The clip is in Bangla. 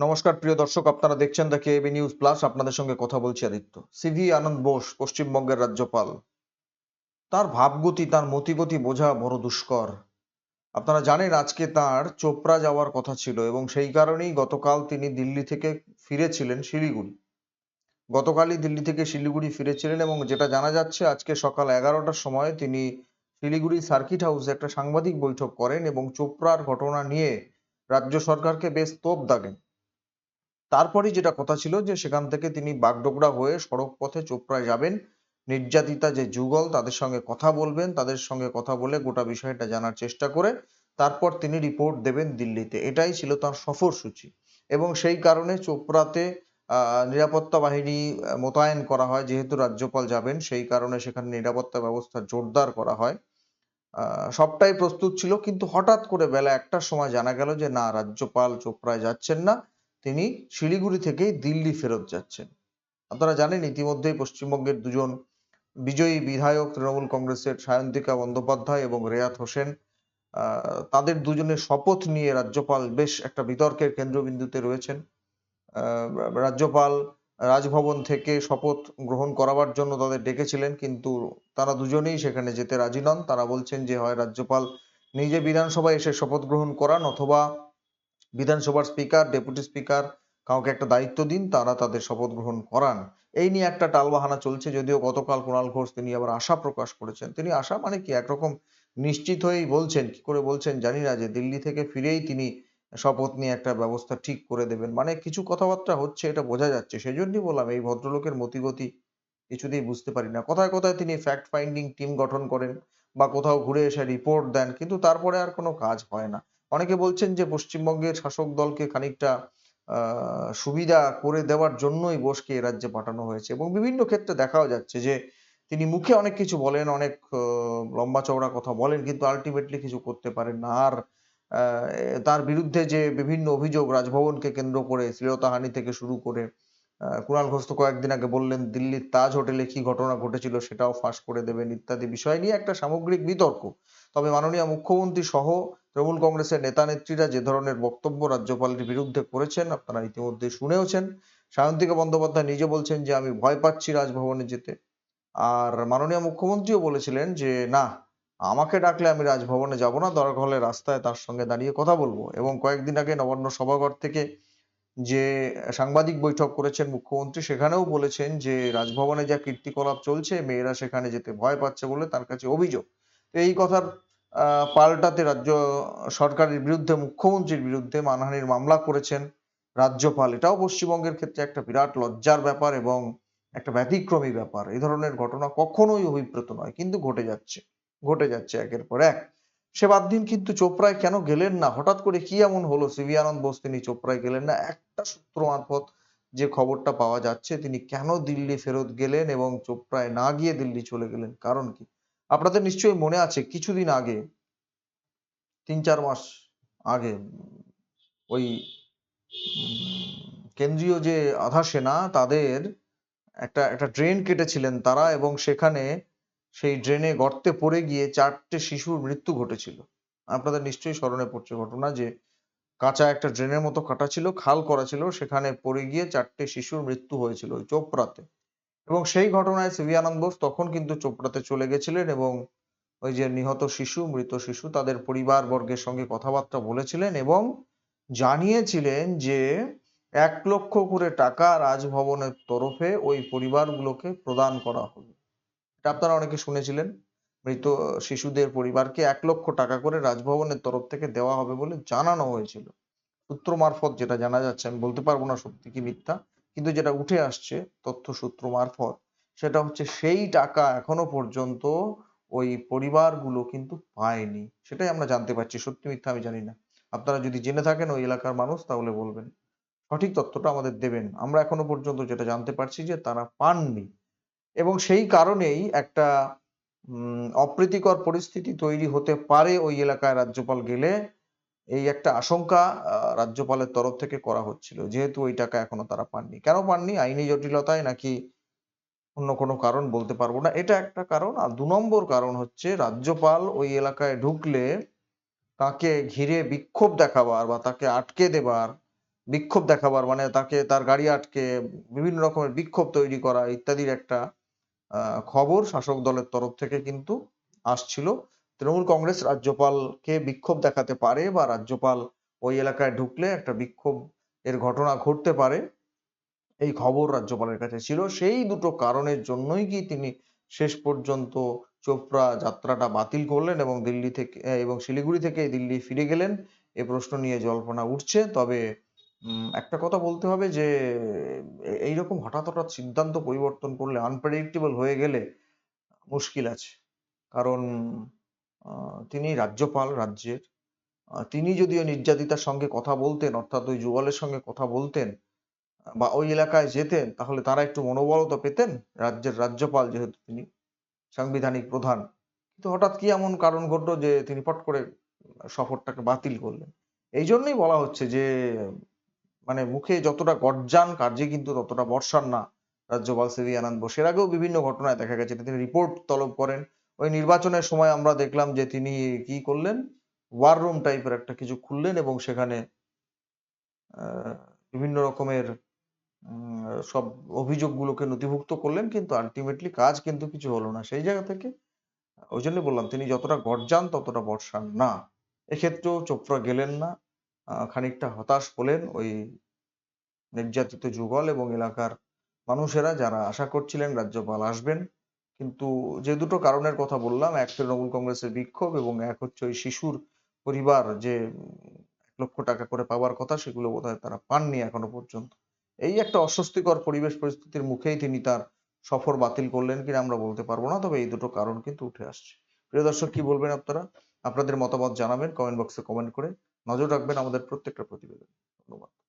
নমস্কার, প্রিয় দর্শক, আপনারা দেখছেন দ্য কেবি নিউজ প্লাস আপনাদের সঙ্গে কথা বলছি আদিত্য। সিভি আনন্দ বোস, পশ্চিমবঙ্গের রাজ্যপাল। তার ভাবগতি, তার মতিগতি বোঝা বড় দুষ্কর। আপনারা জানেন, আজকে তার চোপড়া যাওয়ার কথা ছিল এবং সেই কারণেই গতকাল তিনি দিল্লি থেকে ফিরেছিলেন শিলিগুড়ি। গতকালই দিল্লি থেকে শিলিগুড়ি ফিরেছিলেন এবং যেটা জানা যাচ্ছে, আজকে সকাল এগারোটার সময় তিনি শিলিগুড়ি সার্কিট হাউসে একটা সাংবাদিক বৈঠক করেন এবং চোপড়ার ঘটনা নিয়ে রাজ্য সরকারকে বেশ তোপ দাগেন। তারপরে যেটা কথা ছিল যে সেখান থেকে তিনি বাগডোগরা হয়ে সড়ক পথে চোপড়ায় যাবেন। নির্যাতিতা যে যুগল, তাদের সঙ্গে কথা বলবেন, তাদের সঙ্গে কথা বলে গোটা বিষয়টা জানার চেষ্টা করে তারপর তিনি রিপোর্ট দেবেন দিল্লিতে। এটাই ছিল তার সফরসূচি এবং সেই কারণে চোপড়াতে নিরাপত্তা বাহিনী মোতায়েন করা হয়, যেহেতু রাজ্যপাল যাবেন, সেই কারণে সেখানে নিরাপত্তা ব্যবস্থা জোরদার করা হয়। সবটাই প্রস্তুত ছিল, কিন্তু হঠাৎ করে বেলা একটার সময় জানা গেল যে না, রাজ্যপাল চোপড়ায় যাচ্ছেন না। তিনি শিলিগুড়ি থেকেই দিল্লি ফেরত যাচ্ছেন। আপনারা জানেন, ইতিমধ্যেই পশ্চিমবঙ্গের দুজন বিজয়ী বিধায়ক, তৃণমূল কংগ্রেসের সায়ন্তিকা বন্দ্যোপাধ্যায় এবং রেয়াত হোসেন তাদের দুজনের শপথ নিয়ে রাজ্যপাল বেশ একটা বিতর্কের কেন্দ্রবিন্দুতে রয়েছেন। রাজ্যপাল রাজভবন থেকে শপথ গ্রহণ করাবার জন্য তাদের ডেকেছিলেন, কিন্তু তারা দুজনেই সেখানে যেতে রাজি নন। তারা বলছেন যে, হয় রাজ্যপাল নিজে বিধানসভায় এসে শপথ গ্রহণ করান অথবা বিধানসভার স্পিকার, ডেপুটি স্পিকার কাউকে একটা দায়িত্ব দিন, তারা তাদের শপথ গ্রহণ করান। এই নিয়ে একটা টালবাহানা চলছে, যদিও গতকাল কুণাল ঘোষ তিনি আবার আশা প্রকাশ করেছেন। তিনি আশা মানে কি, একরকম নিশ্চিত হয়েই বলছেন, কি করে বলছেন জানি না যে দিল্লি থেকে ফিরেই তিনি শপথ নিয়ে একটা ব্যবস্থা ঠিক করে দেবেন। মানে কিছু কথাবার্তা হচ্ছে, এটা বোঝা যাচ্ছে। সেই জন্যই বললাম, এই ভদ্রলোকের মতিগতি কিছুতেই বুঝতে পারি না। কোথায় কোথায় তিনি ফ্যাক্ট ফাইন্ডিং টিম গঠন করেন বা কোথাও ঘুরে এসে রিপোর্ট দেন, কিন্তু তারপরে আর কোনো কাজ হয় না। অনেকে বলছেন যে পশ্চিমবঙ্গের শাসক দলকে খানিকটা সুবিধা করে দেওয়ার জন্যই বোসকে এ রাজ্যে পাঠানো হয়েছে এবং বিভিন্ন ক্ষেত্রে দেখাও যাচ্ছে যে তিনি মুখে অনেক কিছু বলেন, অনেক লম্বা চওড়া কথা বলেন কিন্তু আলটিমেটলি কিছু করতে পারেন না। আর তার বিরুদ্ধে যে বিভিন্ন অভিযোগ রাজভবনকে কেন্দ্র করে শ্লীলতাহানি থেকে শুরু করে কুণাল ঘোষ তো কয়েকদিন আগে বললেন দিল্লির তাজ হোটেলে কি ঘটনা ঘটেছিল সেটাও ফাঁস করে দেবেন ইত্যাদি বিষয় নিয়ে একটা সামগ্রিক বিতর্ক। তবে মাননীয় মুখ্যমন্ত্রী সহ তৃণমূল কংগ্রেসের নেতা নেত্রীরা যে ধরনের বক্তব্য রাজ্যপালের বিরুদ্ধে করেছেন আপনারা ইতিমধ্যে শুনেওছেন। সায়ন্তিকা বন্দ্যোপাধ্যায় নিজে বলছেন যে, আমি ভয় পাচ্ছি রাজভবনে যেতে। আর মাননীয় মুখ্যমন্ত্রীও বলেছিলেন যে, না, আমাকে ডাকলে আমি রাজভবনে যাব না, দরকার হলে রাস্তায় তার সঙ্গে দাঁড়িয়ে কথা বলব। এবং কয়েকদিন আগে নবান্ন সভাঘর থেকে যে সাংবাদিক বৈঠক করেছেন মুখ্যমন্ত্রী, সেখানেও বলেছেন যে, রাজভবনে যা কীর্তিকলাপ চলছে, মেয়েরা সেখানে যেতে ভয় পাচ্ছে বলে তার কাছে অভিযোগ। এই কথার পাল্টাতে রাজ্য সরকারের বিরুদ্ধে, মুখ্যমন্ত্রীর বিরুদ্ধে মানহানির মামলা করেছেন রাজ্যপাল। এটাও পশ্চিমবঙ্গের ক্ষেত্রে একটা বিরাট লজ্জার ব্যাপার এবং একটা ব্যতিক্রমী ব্যাপার। এই ধরনের ঘটনা কখনোই অভিপ্রেত নয়, কিন্তু ঘটে যাচ্ছে ঘটে যাচ্ছে একের পর এক। সে বাদ দিন কিন্তু চোপড়ায় কেন গেলেন না? হঠাৎ করে কি এমন হলো? সিভি আনন্দ বোস তিনি চোপড়ায় গেলেন না? একটা সূত্র মারফত যে খবরটা পাওয়া যাচ্ছে, তিনি কেন দিল্লি ফেরত গেলেন এবং চোপড়ায় না গিয়ে দিল্লি চলে গেলেন? কারণ কি? আপনাদের নিশ্চয়ই মনে আছে, কিছুদিন আগে, তিন চার মাস আগে, ওই কেন্দ্রীয় যে আধা সেনা, তাদের একটা একটা ড্রেন কেটেছিলেন তারা এবং সেখানে সেই ড্রেনে গর্তে পড়ে গিয়ে চারটে শিশুর মৃত্যু ঘটেছিল। আপনাদের নিশ্চয়ই স্মরণে পড়ছে ঘটনা যে, কাঁচা একটা ড্রেনের মতো কাটা ছিল, খাল করা ছিল, সেখানে পড়ে গিয়ে চারটে শিশুর মৃত্যু হয়েছিল ওই চোপড়াতে। এবং সেই ঘটনায় সিভি আনন্দ বোস তখন কিন্তু চোপড়াতে চলে গেছিলেন এবং ওই যে নিহত শিশু, মৃত শিশু তাদের পরিবার বর্গের সঙ্গে কথাবার্তা বলেছিলেন এবং জানিয়েছিলেন যে এক লক্ষ করে টাকা রাজভবনের তরফে ওই পরিবারগুলোকে প্রদান করা হবে। এটা আপনারা অনেকে শুনেছিলেন। মৃত শিশুদের পরিবারকে এক লক্ষ টাকা করে রাজভবনের তরফ থেকে দেওয়া হবে বলে জানানো হয়েছিল। সূত্র মারফত যেটা জানা যাচ্ছে, আমি বলতে পারব না সত্যি কি মিথ্যা। কিন্তু যেটা উঠে আসছে তথ্য সূত্র মারফত, সেটা হচ্ছে সেই টাকা এখনও পর্যন্ত ওই পরিবারগুলো কিন্তু পায়নি। সেটাই আমরা জানতে পারছি, সত্যি মিথ্যা আমি জানি না। আপনারা যদি জেনে থাকেন ওই এলাকার মানুষ, তাহলে বলবেন। সঠিক তথ্যটা আমাদের দেবেন। আমরা এখনও পর্যন্ত যেটা জানতে পারছি যে তারা পাননি। এবং সেই কারণেই একটা অপ্রীতিকর পরিস্থিতি তৈরি হতে পারে ওই এলাকায় রাজ্যপাল গেলে। এই একটা আশঙ্কা রাজ্যপালের তরফ থেকে করা হচ্ছিল। যেহেতু ওই টাকা এখনও তারা পাননি। কেন পাননি? আইনি জটিলতায় নাকি অন্য কোনো কারণ বলতে পারব না। এটা একটা কারণ। আর দু নম্বর কারণ হচ্ছে, রাজ্যপাল ওই এলাকায় ঢুকলে তাকে ঘিরে বিক্ষোভ দেখাবার বা তাকে আটকে দেবার, বিক্ষোভ দেখাবার মানে তাকে তার গাড়ি আটকে, বিভিন্ন রকমের বিক্ষোভ তৈরি করা ইত্যাদির একটা খবর শাসক দলের তরফ থেকে কিন্তু আসছিল। তৃণমূল কংগ্রেস রাজ্যপালকে বিক্ষোভ দেখাতে পারে বা রাজ্যপাল ওই এলাকায় ঢুকলে একটা বিক্ষোভ এর ঘটনা ঘটতে পারে, এই খবর রাজ্যপালের কাছে ছিল। সেই দুটো কারণের জন্যই কি তিনি শেষ পর্যন্ত চোপড়া যাত্রাটা বাতিল করলেন এবং দিল্লি থেকে, এবং শিলিগুড়ি থেকে দিল্লি ফিরে গেলেন? এ প্রশ্ন নিয়ে জল্পনা উঠছে। তবে একটা কথা বলতে হবে যে এইরকম হঠাৎ হঠাৎ সিদ্ধান্ত পরিবর্তন করলে আনপ্রেডিক্টেবল হয়ে গেলে মুশকিল আছে। কারণ তিনি রাজ্যপাল রাজ্যের। তিনি যদিও নির্যাতিতার সঙ্গে কথা বলতেন, অর্থাৎ ওই যুগলের সঙ্গে কথা বলতেন, বা ওই এলাকায় যেতেন, তাহলে তারা একটু মনোবল তো পেতেন রাজ্যের রাজ্যপাল যেহেতু তিনি, সাংবিধানিক প্রধান। কিন্তু হঠাৎ কি এমন কারণ ঘটলো যে তিনি পট করে সফরটাকে বাতিল করলেন? এই জন্যই বলা হচ্ছে যে মানে মুখে যতটা গর্জান কার্যে কিন্তু ততটা বর্ষার না রাজ্যপাল সিভি আনন্দ বোস। এর আগেও বিভিন্ন ঘটনায় দেখা গেছে তিনি রিপোর্ট তলব করেন ওই নির্বাচনের সময় আমরা দেখলাম যে তিনি কি করলেন? ওয়ার রুম টাইপের একটা কিছু খুললেন এবং সেখানে বিভিন্ন রকমের সব অভিযোগগুলোকে নথিভুক্ত করলেন কিন্তু আলটিমেটলি কাজ কিন্তু কিছু হলো না। সেই জায়গা থেকে, ওই জন্য বললাম, তিনি যতটা গর্জান ততটা বর্ষান না। এক্ষেত্রেও চোপড়া গেলেন না খানিকটা হতাশ হলেন ওই নির্যাতিত যুগল এবং এলাকার মানুষেরা যারা আশা করছিলেন রাজ্যপাল আসবেন। কিন্তু যে দুটো কারণের কথা বললাম, এক তৃণমূল কংগ্রেসের বিক্ষোভ এবং এক হচ্ছে ওই শিশুর পরিবার যে এক লক্ষ টাকা করে পাওয়ার কথা, সেগুলো বোধহয় তারা পাননি এখনও পর্যন্ত। এই একটা অস্বস্তিকর পরিবেশ পরিস্থিতির মুখেই তিনি তার সফর বাতিল করলেন কিনা আমরা বলতে পারব না, তবে এই দুটো কারণ কিন্তু উঠে আসছে। প্রিয় দর্শক, কি বলবেন আপনারা? আপনাদের মতামত জানাবেন কমেন্ট বক্সে কমেন্ট করে নজর রাখবেন আমাদের প্রত্যেকটা প্রতিবেদন। ধন্যবাদ।